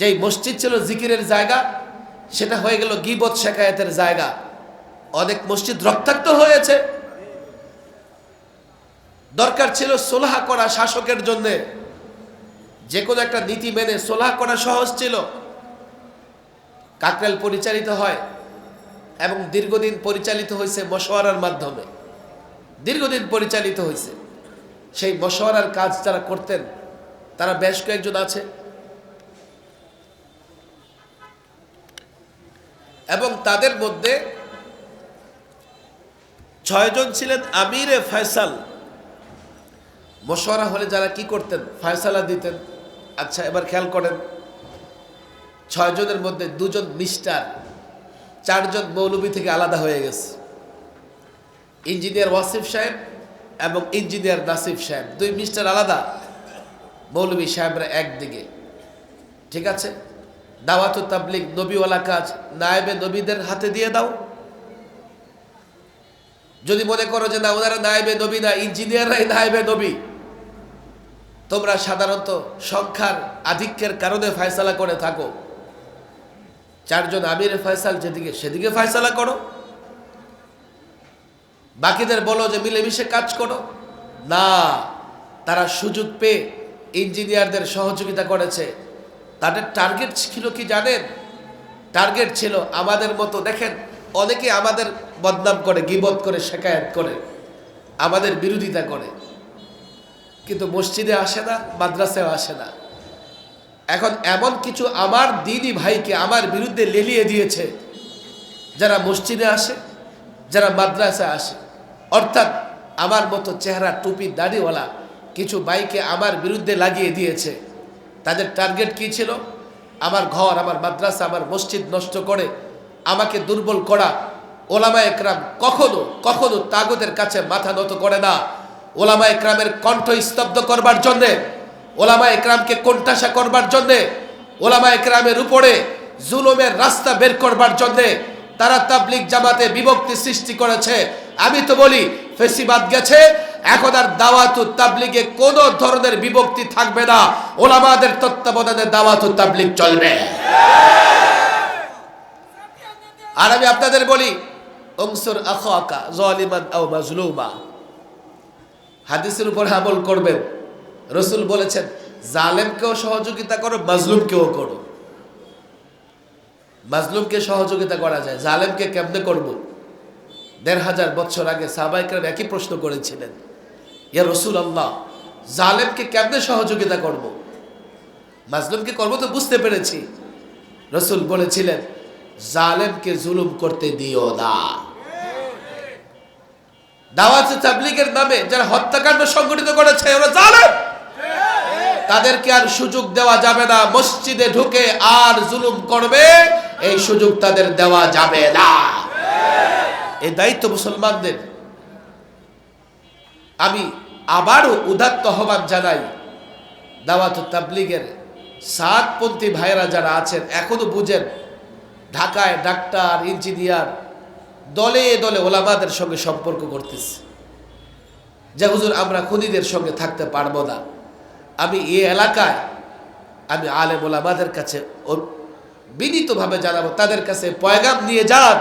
যেই মসজিদ ছিল জিকিরের জায়গা, সেটা হয়ে গেল গিবত শেখায়তের জায়গা। অনেক মসজিদ রক্তাক্ত হয়েছে। দরকার ছিল সোলাহা করা শাসকের জন্য। যে কোনো একটা নীতি মেনে সোলাহ করা সহজ ছিল। কাকরাল পরিচালিত হয় এবং দীর্ঘদিন পরিচালিত হয়েছে মশওয়ারার মাধ্যমে। দীর্ঘদিন পরিচালিত হয়েছে। সেই মশওয়ারার কাজ যারা করতেন, তারা বেশ কয়েকজন আছে। এবং তাদের মধ্যে ছয়জন ছিলেন আমিরে ফয়সাল। মশওয়ারা হলে যারা কি করতেন? ফয়সালা দিতেন। আচ্ছা এবার খেয়াল করেন। ছয়জনের মধ্যে দুজন মিস্টার, চারজন মৌলবী থেকে আলাদা হয়ে গেছে। ইঞ্জিনিয়ার ওয়াসিফ সাহেব এবং ইঞ্জিনিয়ার নাসিফ সাহেব। দুই মিস্টার আলাদা, মৌলবী সাহেবরা একদিকে। ঠিক আছে? দাওয়াত তাবলিক নবীওয়ালা কাজ নায়েবে নবীদের হাতে দিয়ে দাও। যদি মনে করো যে না, ওনারা নায়েবে নবী না, ইঞ্জিনিয়াররাই নায়েবে নবী, তোমরা সাধারণত সংখ্যার আধিক্যের কারণে ফয়সালা করে থাকো। চারজন আমির ফয়সাল যেদিকে, সেদিকে ফয়সালা করো। বাকিদের বলো যে মিলেমিশে কাজ করো। না, তারা সুযোগ পেয়ে ইঞ্জিনিয়ারদের সহযোগিতা করেছে। তাদের টার্গেট ছিল কি জানেন? টার্গেট ছিল আমাদের মতো, দেখেন, অনেকে আমাদের বদনাম করে, গিবত করে শেখায়ত করে, আমাদের বিরোধিতা করে। কিন্তু মসজিদে আসে না মাদ্রাসায় আসে না। এখন এমন কিছু আমার দিদি ভাইকে আমার বিরুদ্ধে লেলিয়ে দিয়েছে, যারা মসজিদে আসে, যারা মাদ্রাসায় আসে। অর্থাৎ আমার মতো চেহারা, টুপি, দাড়িওয়ালা কিছু বাইকে আমার বিরুদ্ধে লাগিয়ে দিয়েছে। তাদের টার্গেট কি ছিল? আমার ঘর, আমার মাদ্রাসা, আমার মসজিদ নষ্ট করে আমাকে দুর্বল করা ওলামা একরাম কখনো কখনো তাগতের কাছে মাথা নত করে না। ওলামা একরামের কণ্ঠ স্তব্ধ করবার জন্যে, ওলামা একরামকে কোণঠাসা করবার জন্যে, ওলামা একরামের উপরে জুলুমের রাস্তা বের করবার জন্যে তারা তাবলিক জামাতে বিভক্তি সৃষ্টি করেছে। আমি তো বলি ফেসিবাদ গেছে। এখন আর দাওয়াতু তাবলিগে কোন ধরনের বিভক্তি থাকবে না। ওলামাদের তত্ত্বাবধানে দাওয়াতু তাবলিগ চলবে। আর আমি আপনাদের বলি, অংসুর আখাকা জালিমান আও মাজলুমা। হাদিসের উপর আমল করবেন। রসুল বলেছেন, জালেমকেও সহযোগিতা করো, মাজলুমকেও করো। মাজলুমকে সহযোগিতা করা যায়। জালেমকে কেমনে করব? দেড় হাজার বছর আগে সাহবাইকরাম একই প্রশ্ন করেছিলেন, ইয়া রসুল আল্লাহ জালেমকে কেমনে সহযোগিতা করব? মাজলুমকে করব তো বুঝতে পেরেছি। রসুল বলেছিলেন, জালেমকে জুলুম করতে দিও না। দাওয়াত তাবলিগের নামে যারা হত্যাকাণ্ড সংগঠিত করেছে, ওরা জালেম। তাদেরকে আর সুযোগ দেওয়া যাবে না, মসজিদে ঢুকে আর জুলুম করবে, এই সুযোগ তাদের দেওয়া যাবে না। দায়িত্ব মুসলমানদের। আমি আবারও উদাত্ত আহ্বান জানাই দাওয়াত তাবলিগের সাতপন্থী ভাইয়েরা যারা আছেন, এখনও বুঝেন, ঢাকায় ডাক্তার, ইঞ্জিনিয়ার, দলে দলে ওলামাদের সঙ্গে সম্পর্ক করতেছে। যে হুজুর, আমরা খুনিদের সঙ্গে থাকতে পারব না। আমি এ এলাকায় আমি আলেম ওলামাদের কাছে বিনীতভাবে জানাব, তাদের কাছে পয়গাম নিয়ে যান।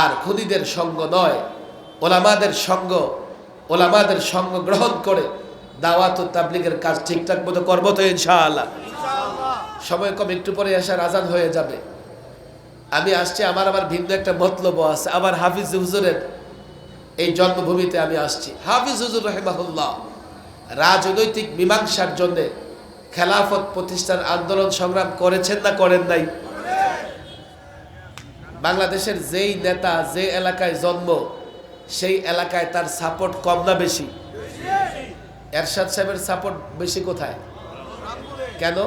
আর খুনিদের সঙ্গ নয়। ওলামাদের সঙ্গ ওলামাদের সঙ্গ গ্রহণ করে দাওয়াত ও তাবলিগের কাজ ঠিকঠাক মতো করব তো ইনশাআল্লাহ। সময় কম একটু পরে আসার আজান হয়ে যাবে। আমি আসছি আমার আবার ভিন্ন একটা মতলব আছে। আবার হাফিজ হুজুরের এই জন্মভূমিতে আমি আসছি। হাফিজ হুজুর রহেমাহুল্লাহ রাজনৈতিক মীমাংসার জন্য খেলাফত প্রতিষ্ঠার আন্দোলন সংগ্রাম করেছেন না করেন নাই? বাংলাদেশের যেই নেতা, যে এলাকায় জন্ম, সেই এলাকায় তার সাপোর্ট কম না বেশি? এরশাদ সাহেবের সাপোর্ট বেশি কোথায়? কেন?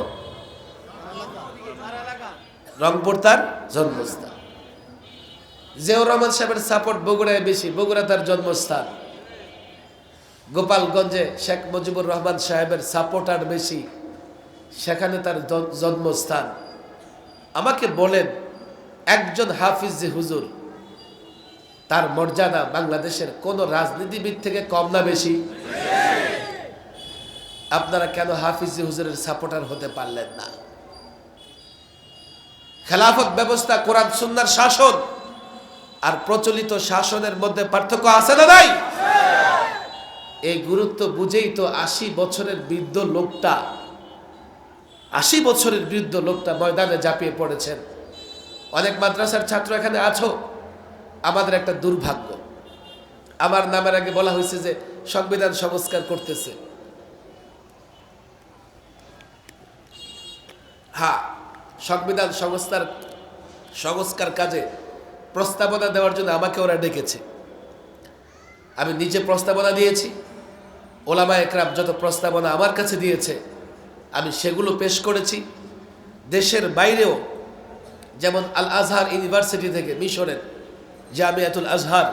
রংপুর তার জন্মস্থান। জিয়াউর রহমান সাহেবের সাপোর্ট বগুড়ায় বেশি, বগুড়া তার জন্মস্থান। গোপালগঞ্জে শেখ মুজিবুর রহমান সাহেবের সাপোর্টার বেশি, সেখানে তার জন্মস্থান। আমাকে বলেন একজন হাফিজ হুজুর, তার মর্যাদা বাংলাদেশের কোন রাজনীতিবিদ থেকে কম না বেশি। আপনারা কেন হাফিজ হুজুরের সাপোর্টার হতে পারলেন না? খেলাফত ব্যবস্থা, কোরআন, সুন্নার শাসন আর প্রচলিত শাসনের মধ্যে পার্থক্য আছে না নাই? এই গুরুত্ব বুঝেই তো আশি বছরের বৃদ্ধ লোকটা, আশি বছরের বৃদ্ধ লোকটা ময়দানে ঝাঁপিয়ে পড়েছেন। অনেক মাদ্রাসার ছাত্র এখানে আছো? আমাদের একটা দুর্ভাগ্য। আমার নামের আগে বলা হয়েছে যে সংবিধান সংস্কার করতেছে। হ্যাঁ সংবিধান সংস্কার সংস্কার কাজে প্রস্তাবনা দেওয়ার জন্য আমাকে ওরা ডেকেছে। আমি নিজে প্রস্তাবনা দিয়েছি। ওলামা একরাম যত প্রস্তাবনা আমার কাছে দিয়েছে, আমি সেগুলো পেশ করেছি। দেশের বাইরেও যেমন আল আজহার ইউনিভার্সিটি থেকে মিশরের জামিয়াতুল আজহার,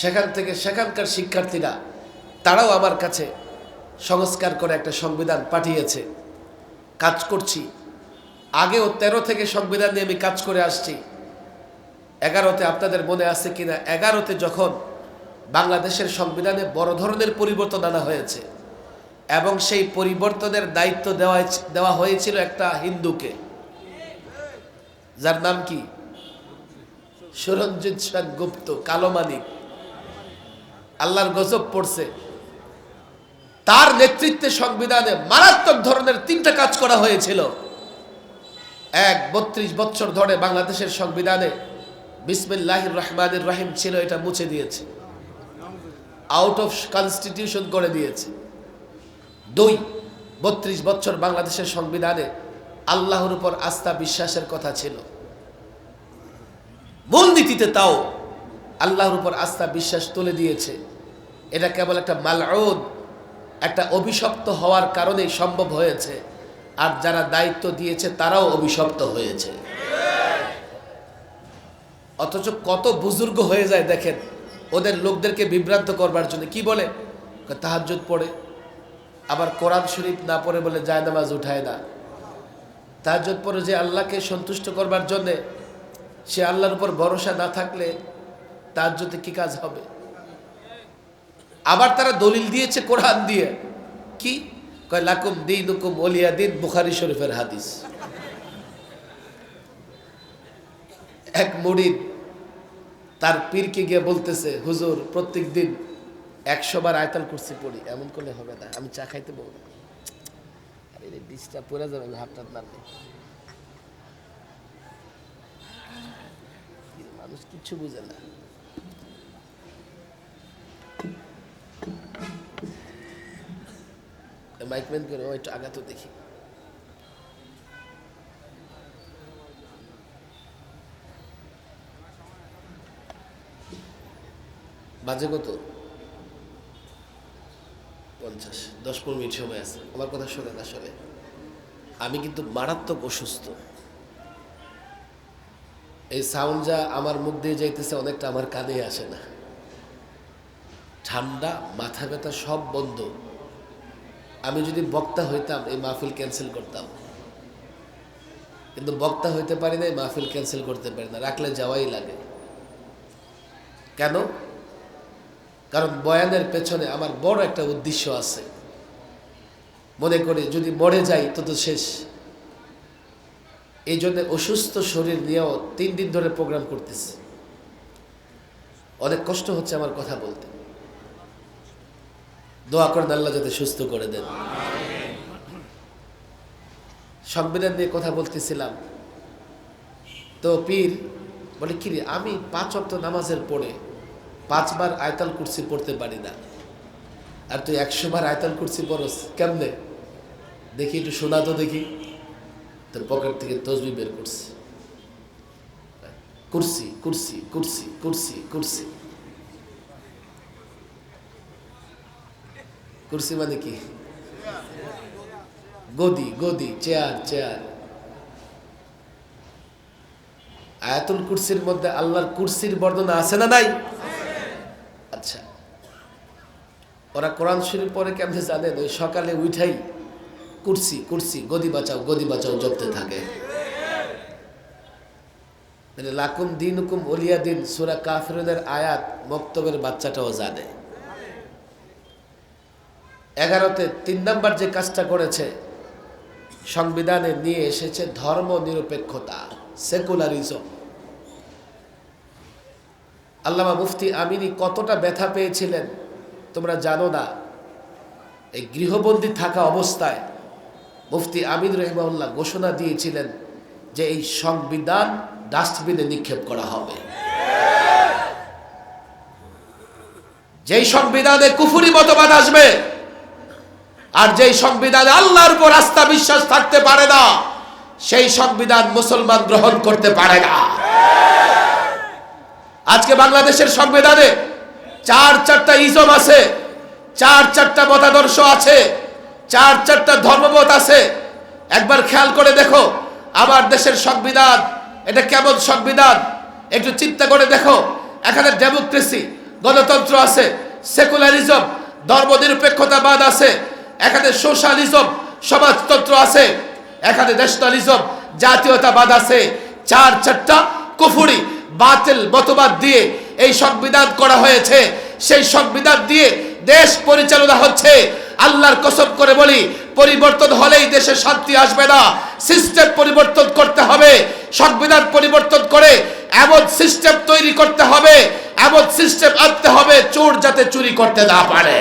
সেখান থেকে সেখানকার শিক্ষার্থীরা, তারাও আমার কাছে সংস্কার করে একটা সংবিধান পাঠিয়েছে। কাজ করছি। আগেও তেরো থেকে সংবিধান নিয়ে আমি কাজ করে আসছি। এগারোতে আপনাদের মনে আছে কিনা? এগারোতে যখন বাংলাদেশের সংবিধানে বড় ধরনের পরিবর্তন আনা হয়েছে এবং সেই পরিবর্তনের দায়িত্ব দেওয়া দেওয়া হয়েছিল একটা হিন্দুকে। যার নাম কি? সুরঞ্জিত সেন গুপ্ত, কালো মানিক। আল্লাহর গজব পড়ছে। তার নেতৃত্বে সংবিধানে মারাত্মক ধরনের তিনটা কাজ করা হয়েছিল। এক, বত্রিশ বছর ধরে বাংলাদেশের সংবিধানে বিসমিল্লাহির রহমানের রহিম ছিল, এটা মুছে দিয়েছে। আউট অফ কনস্টিটিউশন করে দিয়েছে। দুই, বত্রিশ বছর বাংলাদেশের সংবিধানে আল্লাহর উপর আস্থা বিশ্বাসের কথা ছিল। মূলনীতিতে তাও আল্লাহর উপর আস্থা বিশ্বাস তুলে দিয়েছে। এটা কেবল একটা মালউদ, একটা অভিশপ্ত হওয়ার কারণেই সম্ভব হয়েছে। আর যারা দায়িত্ব দিয়েছে, তারাও অভিশপ্ত হয়েছে। অথচ কত বুজুর্গ হয়ে যায় দেখেন, ওদের লোকদেরকে বিভ্রান্ত করবার জন্য। কি বলে? তাহাজ্জুদ পড়ে, আবার কোরআন শরীফ না পড়ে বলে যায় নামাজ উঠায় না। তাহাজ্জুদ পড়ে যে আল্লাহকে সন্তুষ্ট করবার জন্যে সে আল্লাহর উপর ভরসা না থাকলে তার যদি কি কাজ হবে? আবার তারা দলিল দিয়েছে কোরআন দিয়ে। কি? কয়, লাকুম দিন হুকুম অলিয়া দিন বুখারি শরীফের হাদিস। এক মুরিদ তার পীরকে গিয়ে বলতেছে, হুজুর প্রত্যেক দিন একশো বার আয়তাল কুরসি পড়ি, এমন করলে হবে না, আমি চা খাইতে বলব আরে বিষটা পড়ে যাবে নাড়লে মানুষ কিচ্ছু বুঝে না। মাইকম্যান করে একটু আঘাত দেখি। বাজে কত? পঞ্চাশ, দশ পনেরো মিনিট সময় আছে। আমার কথা শোনেন আসলে আমি কিন্তু মারাত্মক অসুস্থ। এই সাউন্ড যা আমার মুখ দিয়ে যাইতেছে অনেকটা আমার কানে আসে না। ঠান্ডা, মাথা ব্যথা সব বন্ধ। আমি যদি বক্তা হইতাম, এই মাহফিল ক্যান্সেল করতাম। কিন্তু বক্তা হইতে পারি না এই মাহফিল ক্যান্সেল করতে পারি না। রাখলে যাওয়াই লাগে। কেন? কারণ বয়ানের পেছনে আমার বড় একটা উদ্দেশ্য আছে। মনে করি যদি মরে যাই তো তো শেষ। এই জন্য অসুস্থ শরীর নিয়েও তিন দিন ধরে প্রোগ্রাম করতেছি। অনেক কষ্ট হচ্ছে আমার কথা বলতে। দোয়া করেন আল্লাহ যাতে সুস্থ করে দেন। সংবিধান নিয়ে কথা বলতেছিলাম। তো পীর বলে, কিরে, আমি পাঁচ অক্ট নামাজের পরে পাঁচবার আয়তাল কুরসি পড়তে পারি না। আর তুই একশো বার আয়তাল কুরসি পড়স, কেমনে? দেখি, একটু শোনা তো দেখি। তোর পকেট থেকে তসবি বের করছি। কুরসি কুরসি কুরসি কুরসি কুরসি। কুরসি মানে কি? গদি গদি, চেয়ার চেয়ার। আয়াতুল কুরসির মধ্যে আল্লাহর কুরসির বর্ণনা আছে না নাই আচ্ছা ওরা কোরআন শরীফ পরে কেমনে জানেন ওই সকালে উঠাই কুরসি কুরসি, গদি বাঁচাও গদি বাঁচাও, জপতে থাকে। মানে লাকুম দিন হুকুম অলিয়া দিন সুরা কাফিরুনের আয়াত মক্তবের বাচ্চাটাও জানে। এগারোতে তিন নম্বর যে কাজটা করেছে, সংবিধানে নিয়ে এসেছে ধর্ম নিরপেক্ষতা সেকুলারিজম আল্লামা মুফতি আমিনী কতটা ব্যথা পেয়েছিলেন তোমরা জানো না, এই গৃহবন্দী থাকা অবস্থায় মুফতি আমিন রহিমাউল্লাহ ঘোষণা দিয়েছিলেন যে এই সংবিধান ডাস্টবিনে নিক্ষেপ করা হবে। যেই সংবিধানে কুফুরি মতবাদ আসবে, আর যেই সংবিধানে আল্লাহর উপর আস্থা বিশ্বাস থাকতে পারে না, সেই সংবিধান মুসলমান গ্রহণ করতে পারে না। আজকে বাংলাদেশের সংবিধানে চার চারটা ইজম আছে, চার চারটা মতাদর্শ আছে, চার চারটা ধর্মমত আছে। একবার খেয়াল করে দেখো, আমার দেশের সংবিধান, এটা কেমন সংবিধান? একটু চিন্তা করে দেখো, এখানে ডেমোক্রেসি গণতন্ত্র আছে সেকুলারিজম ধর্মনিরপেক্ষতাবাদ আছে, এখানে সোশ্যালিজম সমাজতন্ত্র আছে, এখানে ন্যাশনালিজম জাতীয়তাবাদ আছে। চার চারটা কুফুরি, বাতিল মতবাদ দিয়ে এই সংবিধান করা হয়েছে। সেই সংবিধান দিয়ে দেশ পরিচালনা হচ্ছে। আল্লাহর কসব করে বলি, পরিবর্তন হলেই দেশে শান্তি আসবে না। সিস্টেম পরিবর্তন করতে হবে। সংবিধান পরিবর্তন করে এমন সিস্টেম তৈরি করতে হবে, এমন সিস্টেম আনতে হবে, চোর যাতে চুরি করতে না পারে।